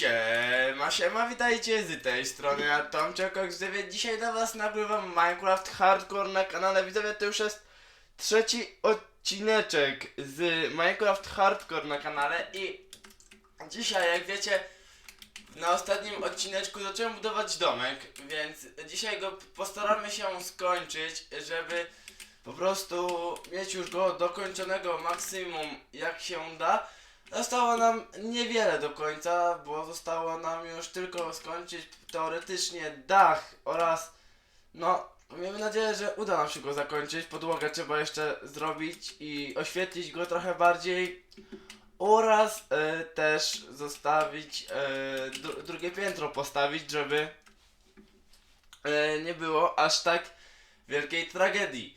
Siema, siema, witajcie z tej strony, ja Tomczek Oksywie. Dzisiaj dla was nagrywam Minecraft Hardcore na kanale. Widzowie, to już jest trzeci odcineczek z Minecraft Hardcore na kanale i dzisiaj, jak wiecie, na ostatnim odcineczku zacząłem budować domek, więc dzisiaj go postaramy się skończyć, żeby po prostu mieć już go dokończonego maksimum jak się da. Zostało nam niewiele do końca, bo zostało nam już tylko skończyć teoretycznie dach oraz no miejmy nadzieję, że uda nam się go zakończyć. Podłogę trzeba jeszcze zrobić i oświetlić go trochę bardziej oraz e, też zostawić e, dru drugie piętro postawić, żeby e, nie było aż tak wielkiej tragedii.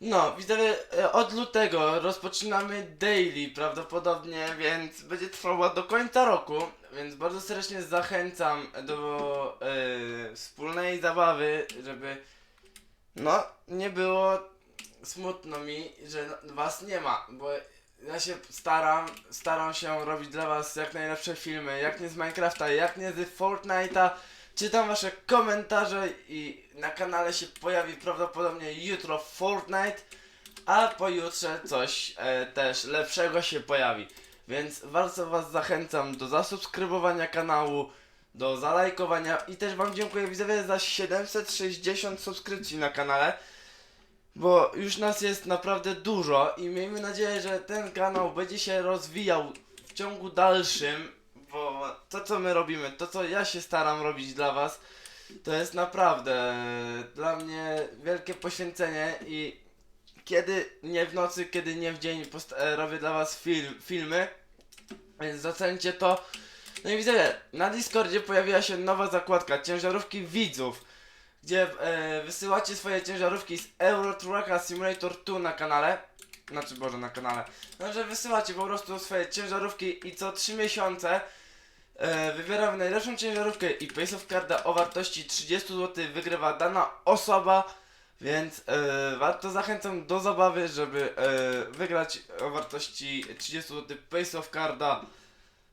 No, widzowie, e, od lutego rozpoczynamy daily prawdopodobnie, więc będzie trwało do końca roku, więc bardzo serdecznie zachęcam do e, wspólnej zabawy, żeby no, nie było smutno mi, że was nie ma, bo ja się staram, staram się robić dla was jak najlepsze filmy, jak nie z Minecrafta, jak nie z Fortnite'a, Czytam wasze komentarze i na kanale się pojawi prawdopodobnie jutro Fortnite, a pojutrze coś e, też lepszego się pojawi. Więc bardzo was zachęcam do zasubskrybowania kanału, do zalajkowania i też wam dziękuję widzowie za 760 subskrypcji na kanale. Bo już nas jest naprawdę dużo i miejmy nadzieję, że ten kanał będzie się rozwijał w ciągu dalszym, to co my robimy, to co ja się staram robić dla was, to jest naprawdę dla mnie wielkie poświęcenie i kiedy nie w nocy, kiedy nie w dzień e, robię dla was film, filmy, więc docencie to. No i widzę, na Discordzie pojawiła się nowa zakładka ciężarówki widzów, gdzie e, wysyłacie swoje ciężarówki z Euro Trucka Simulator 2 na kanale. Znaczy, Boże, na kanale. No, że wysyłacie po prostu swoje ciężarówki i co 3 miesiące e, wybieramy najlepszą ciężarówkę i Pace of Carda o wartości 30 zł wygrywa dana osoba, więc e, warto zachęcam do zabawy, żeby e, wygrać o wartości 30 zł Pace of Carda.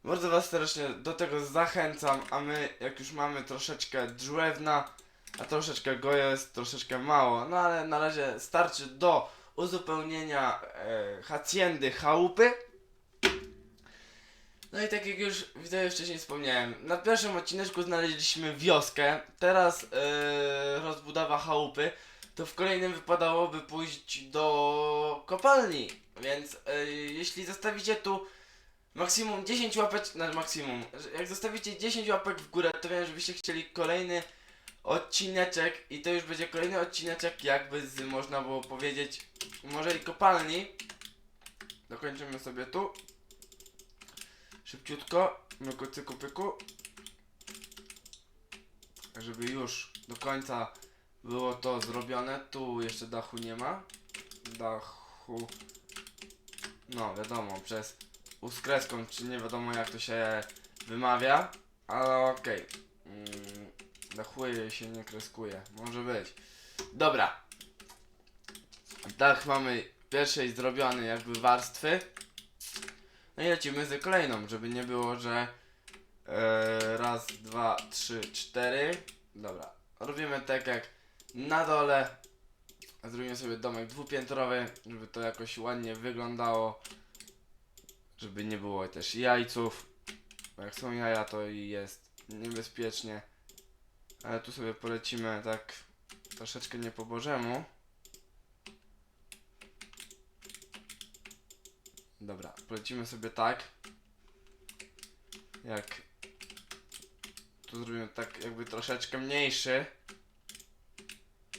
Bardzo was serdecznie do tego zachęcam, a my jak już mamy troszeczkę drewna, a troszeczkę go jest troszeczkę mało, no ale na razie starczy do uzupełnienia e, haciendy chałupy. No i tak jak już widzę wcześniej wspomniałem, na pierwszym odcineczku znaleźliśmy wioskę, teraz e, rozbudowa chałupy, to w kolejnym wypadałoby pójść do kopalni, więc e, jeśli zostawicie tu maksimum 10 łapek, na maksimum, że jak zostawicie 10 łapek w górę, to wiem, żebyście chcieli kolejny odcineczek i to już będzie kolejny odcineczek jakby z, można było powiedzieć, może i kopalni. Dokończymy sobie tu. Szybciutko, myku cyku pyku. Żeby już do końca było to zrobione. Tu jeszcze dachu nie ma. Dachu. No wiadomo, przez U z kreską, czy nie wiadomo jak to się wymawia. Ale okej. Mm, dachuje się nie kreskuje. Może być. Dobra. Dach mamy pierwszej zrobiony jakby warstwy. No i lecimy z kolejną, żeby nie było, że e, raz, dwa, trzy, cztery. Dobra, robimy tak jak na dole. Zrobimy sobie domek dwupiętrowy, żeby to jakoś ładnie wyglądało. Żeby nie było też jajców. Bo jak są jaja, to i jest niebezpiecznie. Ale tu sobie polecimy tak troszeczkę nie po bożemu. Dobra, polecimy sobie tak. Jak tu zrobimy tak jakby troszeczkę mniejszy.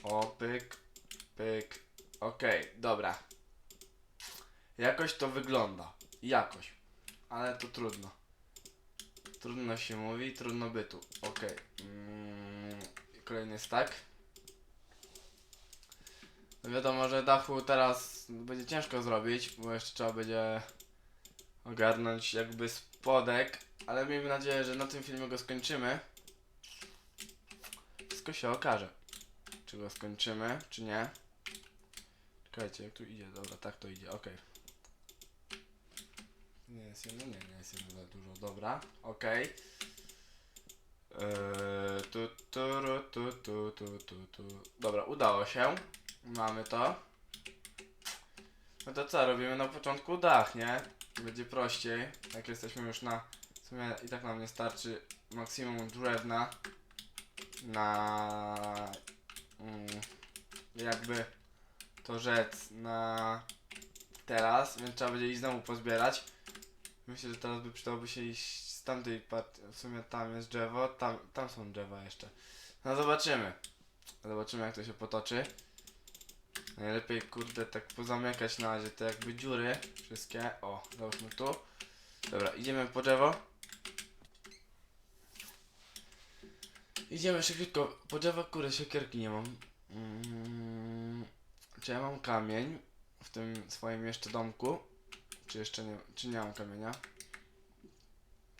O, pyk, pyk. Okej, dobra. Jakoś to wygląda. Jakoś. Ale to trudno. Trudno się mówi, trudno bytu. Okej. Mm, kolejny stack. No wiadomo, że dachu teraz będzie ciężko zrobić, bo jeszcze trzeba będzie ogarnąć jakby spodek, ale miejmy nadzieję, że na tym filmie go skończymy. Wszystko się okaże. Czy go skończymy, czy nie. Czekajcie, jak tu idzie? Dobra, tak to idzie, okej. Nie jest jedno, nie, nie jest jedno za dużo. Dobra, okej. Eee, tu, tu, tu, tu, tu, tu, tu. Dobra, udało się. Mamy to. No to co, robimy na początku dach, nie? Będzie prościej. Jak jesteśmy już na... W sumie i tak nam nie starczy maksimum drewna na... Mm, jakby to rzec na teraz, więc trzeba będzie iść znowu pozbierać. Myślę, że teraz by przydałoby się iść z tamtej partii. W sumie tam jest drzewo, tam, tam są drzewa jeszcze. No zobaczymy. Zobaczymy jak to się potoczy. Najlepiej kurde tak pozamykać na razie te jakby dziury wszystkie. O, załóżmy tu. Dobra, idziemy po drzewo. Idziemy szybciutko. Po drzewo kurde siekierki nie mam. Mm, czy ja mam kamień w tym swoim jeszcze domku? Czy jeszcze nie, czy nie mam kamienia?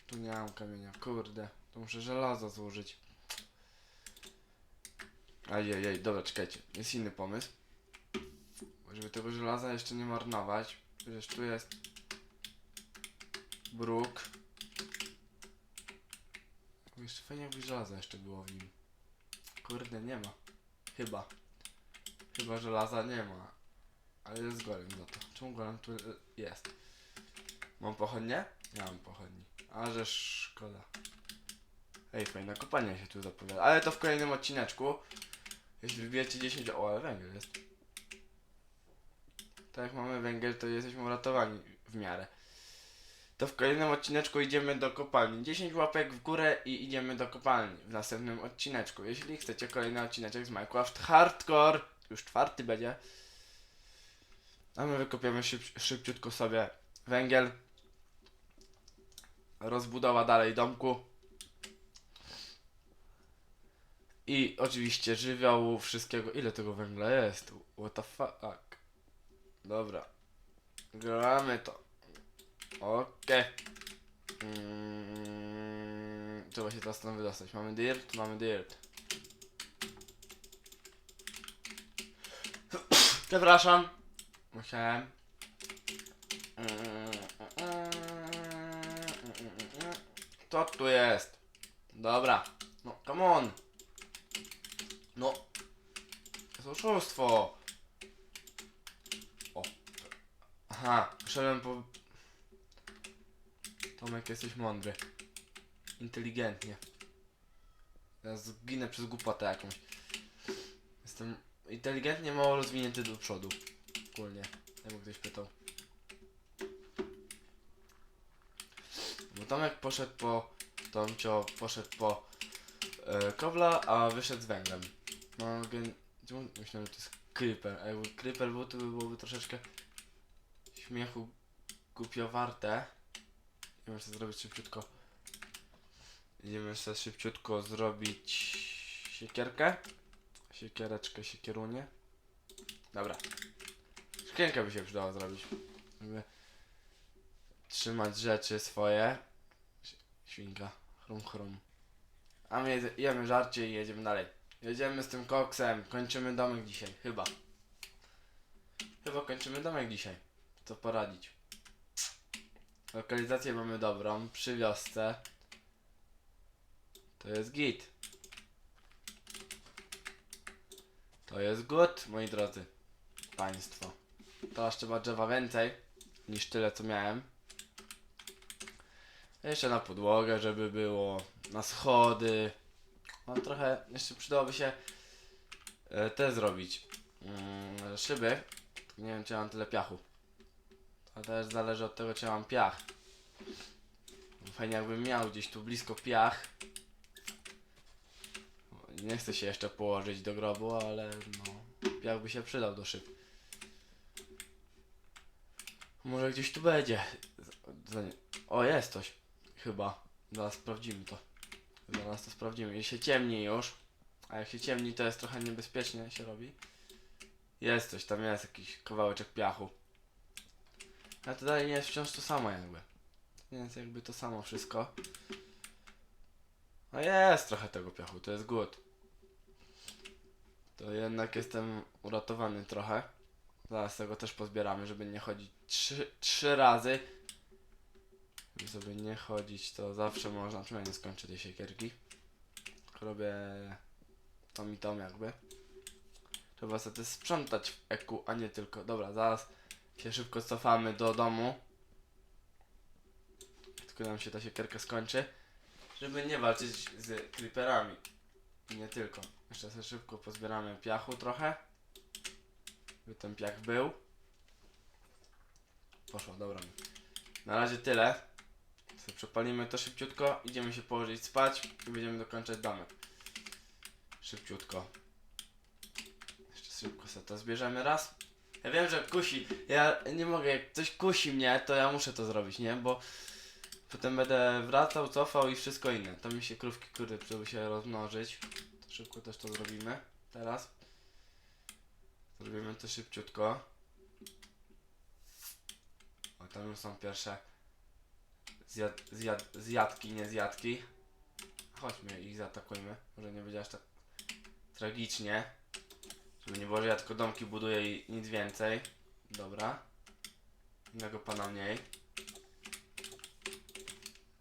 Tu nie mam kamienia, kurde. To muszę żelazo złożyć. Ajajaj, dobra, czekajcie. Jest inny pomysł. Żeby tego żelaza jeszcze nie marnować. Przecież tu jest bruk. Jeszcze fajnie jakby żelaza jeszcze było w nim. Kurde, nie ma. Chyba. Chyba żelaza nie ma. Ale jest golem za to. Czemu golem tu jest? Mam pochodnie? Nie mam pochodni. A że szkoda. Ej, fajna kopalnia się tu zapowiada. Ale to w kolejnym odcineczku. Jeśli wybijecie 10... O, ale węgiel jest. Tak jak mamy węgiel, to jesteśmy uratowani w miarę. To w kolejnym odcineczku idziemy do kopalni. 10 łapek w górę i idziemy do kopalni w następnym odcineczku. Jeśli chcecie kolejny odcineczek z Minecraft Hardcore, już czwarty będzie. A my wykopiemy szyb, szybciutko sobie węgiel. Rozbudowa dalej domku. I oczywiście żywiołu, wszystkiego. Ile tego węgla jest? What the fuck? Dobra. Gramy to. Okej. Mm, trzeba się teraz stąd wydostać. Mamy dirt, mamy dirt. Przepraszam. Musiałem. Co tu jest? Dobra. No, come on. No. To jest oszustwo. O. Aha, szedłem po... Tomek, jesteś mądry. Inteligentnie. Ja zginę przez głupotę jakąś. Jestem inteligentnie mało rozwinięty do przodu. Ogólnie. Jakby ktoś pytał. Bo Tomek poszedł po... Tomcio poszedł po kobla, a wyszedł z węglem. No, gen... myślałem, że to jest creeper. A jakby creeper był, to by byłoby troszeczkę śmiechu głupio warte. Idziemy sobie zrobić szybciutko. Idziemy sobie szybciutko zrobić siekierkę. Siekiereczkę, siekierunię. Dobra. Szkiełkę by się przydało zrobić. Żeby trzymać rzeczy swoje. Świnka. Chrum chrum. A my jemy żarcie i jedziemy dalej. Jedziemy z tym koksem. Kończymy domek dzisiaj. Chyba. Chyba kończymy domek dzisiaj. Co poradzić. Lokalizację mamy dobrą. Przy wiosce. To jest git. To jest good, moi drodzy. Państwo. Teraz trzeba drzewa więcej niż tyle co miałem. Jeszcze na podłogę, żeby było. Na schody. No trochę jeszcze przydałoby się e, te zrobić. Mm, szyby. Nie wiem czy mam tyle piachu. To też zależy od tego czy mam piach. Fajnie jakbym miał gdzieś tu blisko piach. Nie chcę się jeszcze położyć do grobu, ale no. Piach by się przydał do szyb. Może gdzieś tu będzie. O, jest coś. Chyba. Zaraz sprawdzimy to. Zaraz to sprawdzimy. Jeśli się ciemni już. A jak się ciemni, to jest trochę niebezpiecznie się robi. Jest coś, tam jest jakiś kawałeczek piachu. Ale to dalej nie jest wciąż to samo jakby. Jest jakby to samo wszystko. No jest trochę tego piachu, to jest good. To jednak jestem uratowany trochę. Zaraz tego też pozbieramy, żeby nie chodzić trzy, trzy razy Żeby sobie nie chodzić, to zawsze można, przynajmniej nie skończę tej siekierki. Robię tom i tom jakby. Trzeba sobie sprzątać w eku, a nie tylko. Dobra, zaraz się szybko cofamy do domu. Tylko nam się ta siekierka skończy. Żeby nie walczyć z creeperami. I nie tylko. Jeszcze sobie szybko pozbieramy piachu trochę. By ten piach był. Poszło, dobra. Na razie tyle. Sobie przepalimy to szybciutko. Idziemy się położyć spać i będziemy dokończać domek. Szybciutko. Jeszcze szybko sobie to zbierzemy raz. Ja wiem, że kusi. Ja nie mogę, jak coś kusi mnie, to ja muszę to zrobić, nie? Bo potem będę wracał, cofał i wszystko inne. To mi się krówki, kurde, żeby się rozmnożyć. To szybko też to zrobimy. Teraz. Zrobimy to szybciutko. O, tam już są pierwsze zjad, zjad, zjadki, nie zjadki. Chodźmy ich zaatakujmy. Może nie będzie aż tak tragicznie. Żeby nie było, że ja tylko domki buduję i nic więcej. Dobra. Innego pana mniej.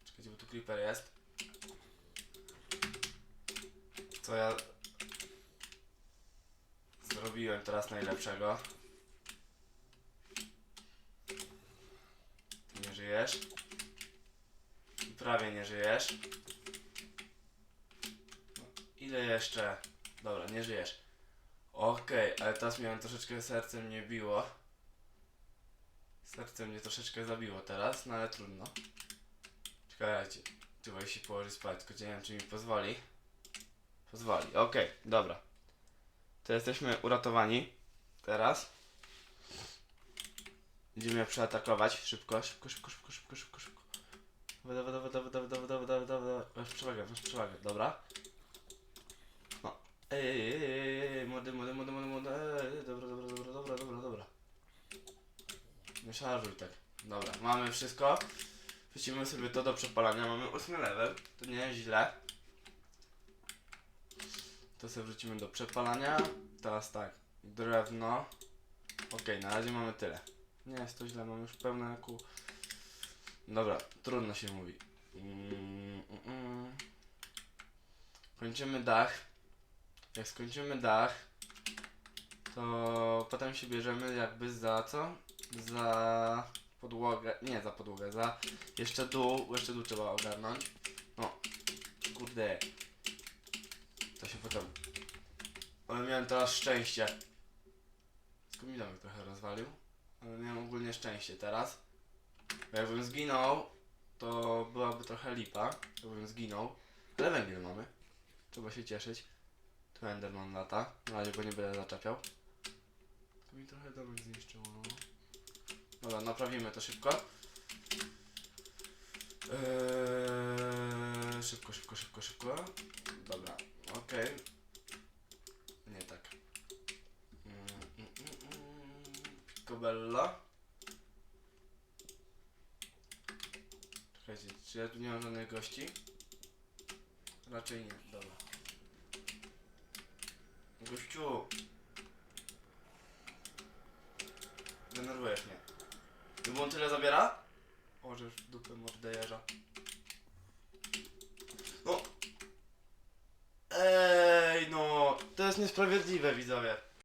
Czekajcie, bo tu creeper jest. Co ja zrobiłem teraz najlepszego? Ty nie żyjesz? Prawie nie żyjesz. No, ile jeszcze? Dobra, nie żyjesz. Okej, ale teraz miałem troszeczkę serce mnie biło. Serce mnie troszeczkę zabiło teraz, no ale trudno. Czekajcie, trzeba się położyć spać, tylko nie wiem czy mi pozwoli. Pozwoli, okej, dobra. To jesteśmy uratowani. Teraz. Będziemy je przeatakować. Szybko, szybko, szybko, szybko, szybko, szybko, szybko. Dawaj, dawaj, dawaj, dawaj, dawaj, dawaj, dawaj, dawaj, dawaj. Masz przewagę, masz przewagę, dobra. Ej, ej, ej, młody, młody, młody, młody, młody, ej, dobra, dobra, dobra, dobra, dobra, dobra. Nie szarżuj tak. Dobra, mamy wszystko. Wrzucimy sobie to do przepalania, mamy ósmy level, to nie jest źle. To sobie wrzucimy do przepalania. Teraz tak, drewno. Okej, na razie mamy tyle. Nie jest to źle, mam już pełne ku... Dobra, trudno się mówi. Mm, mm, mm. Kończymy dach. Jak skończymy dach, to potem się bierzemy jakby za co? Za podłogę, nie za podłogę, za jeszcze dół, jeszcze dół trzeba ogarnąć. No, kurde. To się potem... Ale miałem teraz szczęście. Tylko trochę rozwalił. Ale miałem ogólnie szczęście teraz. Bo jakbym zginął, to byłaby trochę lipa. Jakbym zginął. Ale węgiel mamy. Trzeba się cieszyć. Tu Enderman lata. Na razie go nie będę zaczepiał. Tylko mi trochę domek zniszczyło. no. Dobra, naprawimy to szybko. Eee, szybko, szybko, szybko, szybko. Dobra, okej. Nie tak. Mm, mm. Picobello. Czekajcie, czy ja tu nie mam żadnych gości? Raczej nie, dobra. Gościu! Denerwujesz mnie. Gdyby on tyle zabiera? O, że już w dupę mordejerza. No! Ej, no! To jest niesprawiedliwe, widzowie.